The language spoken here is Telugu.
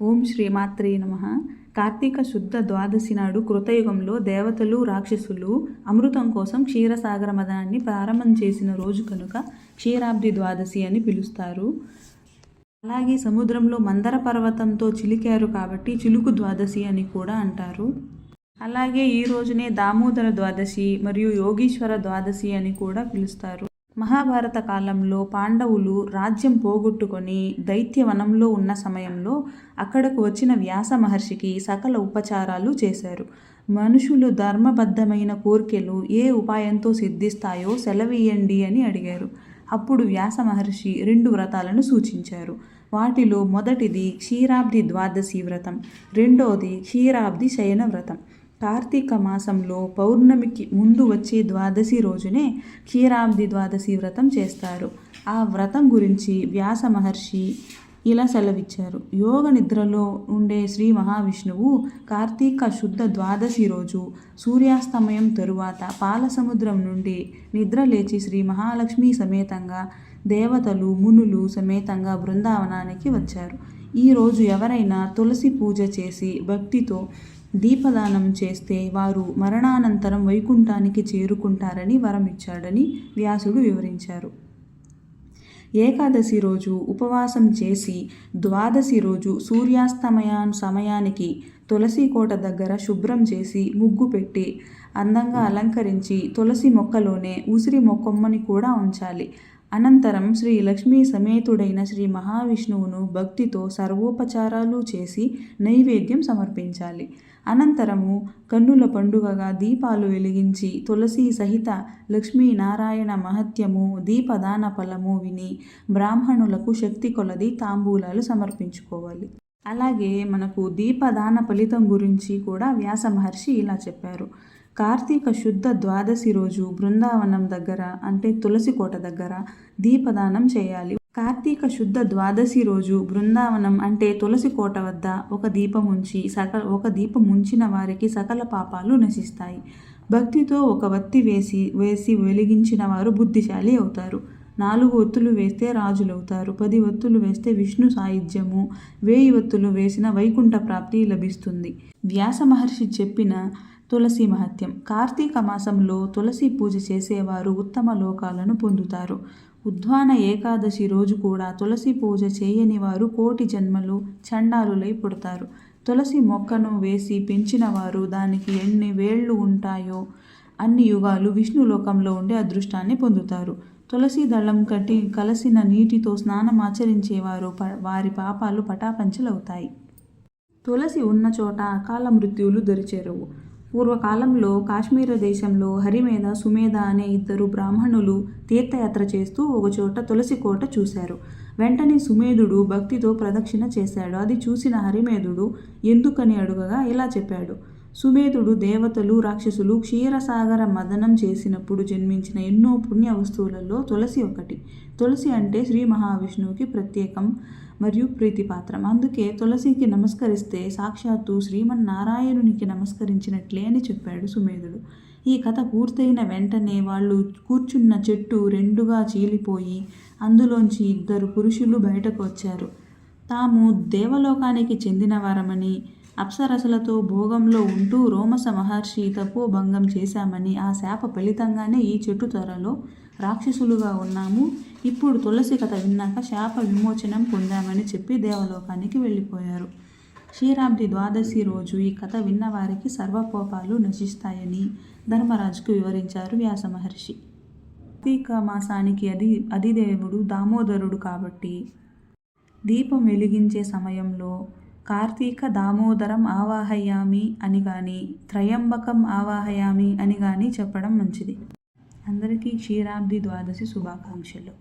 ఓం శ్రీమాత్రే నమ. కార్తీక శుద్ధ ద్వాదశి నాడు కృతయుగంలో దేవతలు రాక్షసులు అమృతం కోసం క్షీరసాగర మదనాన్ని ప్రారంభం చేసిన రోజు కనుక క్షీరాబ్ది ద్వాదశి అని పిలుస్తారు. అలాగే సముద్రంలో మందర పర్వతంతో చిలికారు కాబట్టి చిలుకు ద్వాదశి అని కూడా అంటారు. అలాగే ఈ రోజునే దామోదర ద్వాదశి మరియు యోగీశ్వర ద్వాదశి అని కూడా పిలుస్తారు. మహాభారత కాలంలో పాండవులు రాజ్యం పోగొట్టుకొని దైత్యవనంలో ఉన్న సమయంలో అక్కడకు వచ్చిన వ్యాస మహర్షికి సకల ఉపచారాలు చేశారు. మనుషులు ధర్మబద్ధమైన కోర్కెలు ఏ ఉపాయంతో సిద్ధిస్తాయో సెలవీయండి అని అడిగారు. అప్పుడు వ్యాస మహర్షి రెండు వ్రతాలను సూచించారు. వాటిలో మొదటిది క్షీరాబ్ది ద్వాదశి వ్రతం రెండోది క్షీరాబ్ది శయన వ్రతం. కార్తీక మాసంలో పౌర్ణమికి ముందు వచ్చే ద్వాదశి రోజునే క్షీరాబ్ది ద్వాదశి వ్రతం చేస్తారు. ఆ వ్రతం గురించి వ్యాస మహర్షి ఇలా సెలవిచ్చారు. యోగ నిద్రలో ఉండే శ్రీ మహావిష్ణువు కార్తీక శుద్ధ ద్వాదశి రోజు సూర్యాస్తమయం తరువాత పాలసముద్రం నుండి నిద్ర లేచి శ్రీ మహాలక్ష్మి సమేతంగా దేవతలు మునులు సమేతంగా బృందావనానికి వచ్చారు. ఈరోజు ఎవరైనా తులసి పూజ చేసి భక్తితో దీపదానం చేస్తే వారు మరణానంతరం వైకుంఠానికి చేరుకుంటారని వరం ఇచ్చాడని వ్యాసుడు వివరించారు. ఏకాదశి రోజు ఉపవాసం చేసి ద్వాదశి రోజు సూర్యాస్తమయం సమయానికి తులసి కోట దగ్గర శుభ్రం చేసి ముగ్గు పెట్టి అందంగా అలంకరించి తులసి మొక్కలోనే ఉసిరి మొక్కమ్మని కూడా ఉంచాలి. అనంతరం శ్రీ లక్ష్మీ సమేతుడైన శ్రీ మహావిష్ణువును భక్తితో సర్వోపచారాలు చేసి నైవేద్యం సమర్పించాలి. అనంతరము కన్నుల పండుగగా దీపాలు వెలిగించి తులసి సహిత లక్ష్మీనారాయణ మహత్యము దీపదాన ఫలము విని బ్రాహ్మణులకు శక్తి కొలది తాంబూలాలు సమర్పించుకోవాలి. అలాగే మనకు దీపదాన ఫలితం గురించి కూడా వ్యాస మహర్షి ఇలా చెప్పారు. కార్తీక శుద్ధ ద్వాదశి రోజు బృందావనం దగ్గర అంటే తులసి కోట దగ్గర దీపదానం చేయాలి. కార్తీక శుద్ధ ద్వాదశి రోజు బృందావనం అంటే తులసి కోట వద్ద ఒక దీపం ఉంచి సకల ఒక దీపం ఉంచిన వారికి సకల పాపాలు నశిస్తాయి. భక్తితో ఒక వత్తి వేసి వేసి వెలిగించిన వారు బుద్ధిశాలి అవుతారు. నాలుగు ఒత్తులు వేస్తే రాజులవుతారు పది ఒత్తులు వేస్తే విష్ణు సాయుధ్యము వేయి ఒత్తులు వేసిన వైకుంఠ ప్రాప్తి లభిస్తుంది. వ్యాస మహర్షి చెప్పిన తులసి మహత్యం. కార్తీక మాసంలో తులసి పూజ చేసేవారు ఉత్తమ లోకాలను పొందుతారు. ఉద్వాన ఏకాదశి రోజు కూడా తులసి పూజ చేయని వారు కోటి జన్మలు చండాలులై పుడతారు. తులసి మొక్కను వేసి పెంచిన వారు దానికి ఎన్ని వేళ్ళు ఉంటాయో అన్ని యుగాలు విష్ణులోకంలో ఉండే అదృష్టాన్ని పొందుతారు. తులసి దళం కట్టి కలసిన నీటితో స్నానం ఆచరించేవారు వారి పాపాలు పటాపంచలవుతాయి. తులసి ఉన్న చోట అకాల మృత్యువులు దరిచేరవు. పూర్వకాలంలో కాశ్మీర దేశంలో హరిమేధ సుమేధ అనే ఇద్దరు బ్రాహ్మణులు తీర్థయాత్ర చేస్తూ ఒకచోట తులసి కోట చూశారు. వెంటనే సుమేధుడు భక్తితో ప్రదక్షిణ చేశాడు. అది చూసిన హరిమేధుడు ఎందుకని అడుగగా ఇలా చెప్పాడు. సుమేధుడు దేవతలు రాక్షసులు క్షీరసాగర మదనం చేసినప్పుడు జన్మించిన ఎన్నో పుణ్య వస్తువులలో తులసి ఒకటి. తులసి అంటే శ్రీ మహావిష్ణువుకి ప్రత్యేకం మరియు ప్రీతిపాత్రం. అందుకే తులసికి నమస్కరిస్తే సాక్షాత్తు శ్రీమన్నారాయణునికి నమస్కరించినట్లే అని చెప్పాడు సుమేధుడు. ఈ కథ పూర్తయిన వెంటనే వాళ్ళు కూర్చున్న చెట్టు రెండుగా చీలిపోయి అందులోంచి ఇద్దరు పురుషులు బయటకు వచ్చారు. తాము దేవలోకానికి చెందినవారమని అప్సరసులతో భోగంలో ఉంటూ రోమస మహర్షి తపోభంగం చేశామని ఆ శాప ఫలితంగానే ఈ చెట్టు త్వరలో రాక్షసులుగా ఉన్నాము. ఇప్పుడు తులసి కథ విన్నాక శాప విమోచనం పొందామని చెప్పి దేవలోకానికి వెళ్ళిపోయారు. శ్రీరాబ్ది ద్వాదశి రోజు ఈ కథ విన్నవారికి సర్వకోపాలు నశిస్తాయని ధర్మరాజుకు వివరించారు వ్యాస మహర్షి. కార్తీక మాసానికి అధి అధిదేవుడు దామోదరుడు కాబట్టి దీపం వెలిగించే సమయంలో కార్తీక దామోదరం ఆవాహయామి అని కానీ త్రయంబకం ఆవాహయామి అని కానీ చెప్పడం మంచిది. అందరికీ క్షీరాబ్ది ద్వాదశి శుభాకాంక్షలు.